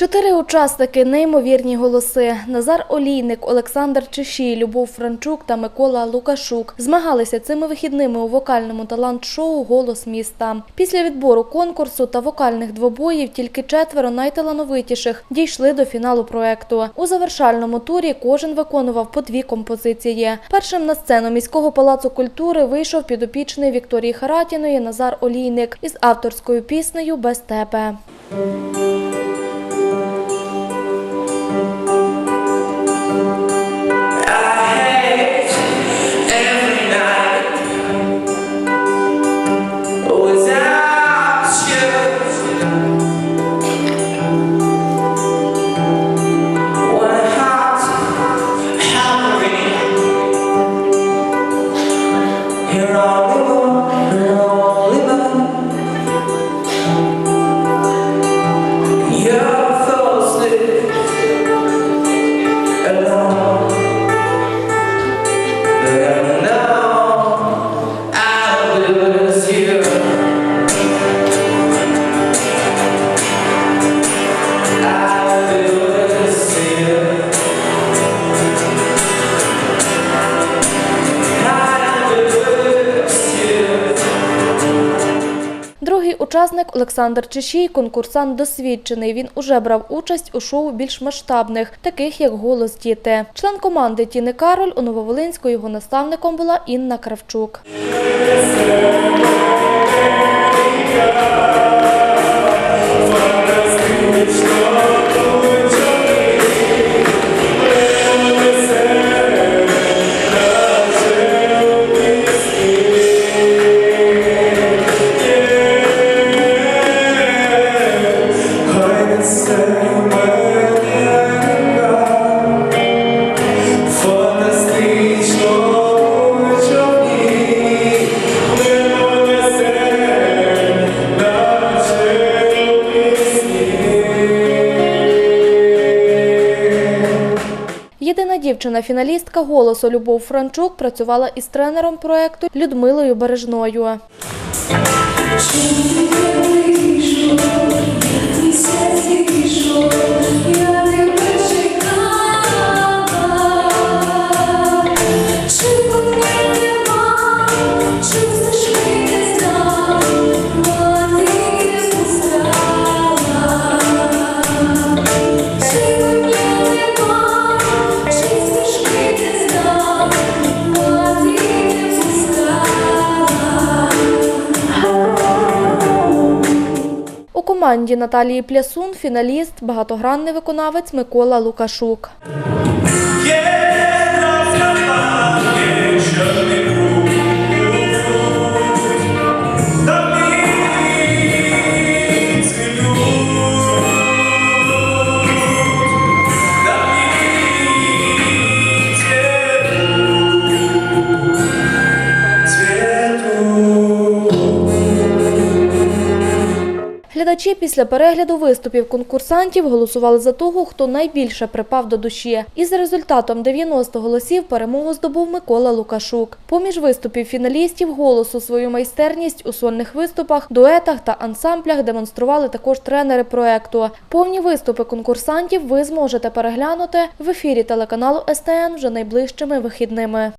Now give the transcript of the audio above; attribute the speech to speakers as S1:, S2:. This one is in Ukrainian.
S1: Чотири учасники, неймовірні голоси. Назар Олійник, Олександр Чешій, Любов Франчук та Микола Лукашук змагалися цими вихідними у вокальному талант-шоу Голос міста. Після відбору конкурсу та вокальних двобоїв тільки четверо найталановитіших дійшли до фіналу проекту. У завершальному турі кожен виконував по дві композиції. Першим на сцену міського палацу культури вийшов підопічний Вікторії Харатіної Назар Олійник із авторською піснею Без тебе. Другий учасник Олександр Чешій, конкурсант досвідчений. Він уже брав участь у шоу більш масштабних, таких як Голос діти. Член команди Тіни Кароль у Нововолинську його наставником була Інна Кравчук. Єдина дівчина-фіналістка голосу Любов Франчук працювала із тренером проекту Людмилою Бережною. У команді Наталії Плясун фіналіст, багатогранний виконавець Микола Лукашук. Глядачі після перегляду виступів конкурсантів голосували за того, хто найбільше припав до душі. І за результатом 90 голосів перемогу здобув Микола Лукашук. Поміж виступів фіналістів голосу свою майстерність у сольних виступах, дуетах та ансамблях демонстрували також тренери проекту. Повні виступи конкурсантів ви зможете переглянути в ефірі телеканалу СТН вже найближчими вихідними.